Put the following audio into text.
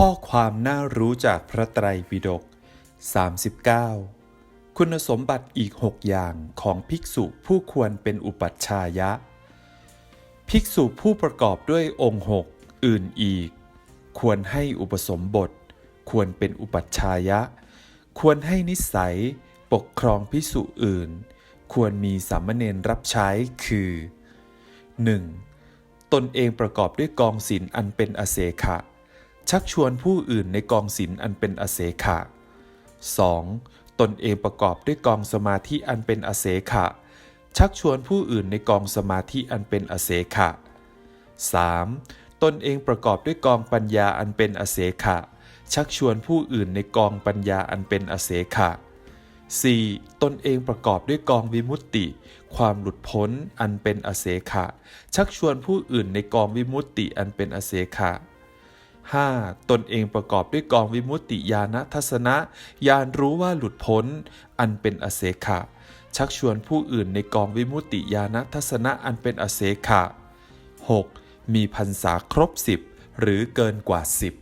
ข้อความน่ารู้จากพระไตรปิฎก39 คุณสมบัติอีก 6 อย่างของภิกษุผู้ควรเป็นอุปัชฌายะ ภิกษุผู้ประกอบด้วยองค์หกอื่นอีก ควรให้อุปสมบท ควรเป็นอุปัชฌายะ ควรให้นิสัย ปกครองภิกษุอื่น ควรมีสามเณรรับใช้คือ 1. ตนเองประกอบด้วยกองศีลอันเป็นอเสขะ ชักชวนผู้อื่นในกองศีลอันเป็นอเสขะ 2. ตนเองประกอบด้วยกองสมาธิอันเป็นอเสขะ ชักชวนผู้อื่นในกองสมาธิอันเป็นอเสขะ 3. ตนเองประกอบด้วยกองปัญญาอันเป็นอเสขะ ชักชวนผู้อื่นในกองปัญญาอันเป็นอเสขะ 4. ตนเองประกอบด้วยกองวิมุตติ ความหลุดพ้นอันเป็นอเสขะ ชักชวนผู้อื่นในกองวิมุตติอันเป็นอเสขะ 5. ตนเองประกอบด้วยกองวิมุตติญาณทัศนะญาณรู้ว่าหลุดพ้น อันเป็นอเสขะ ชักชวนผู้อื่นในกองวิมุตติญาณทัศนะอันเป็นอเสขะ 6. มีพรรษาครบสิบหรือเกินกว่าสิบ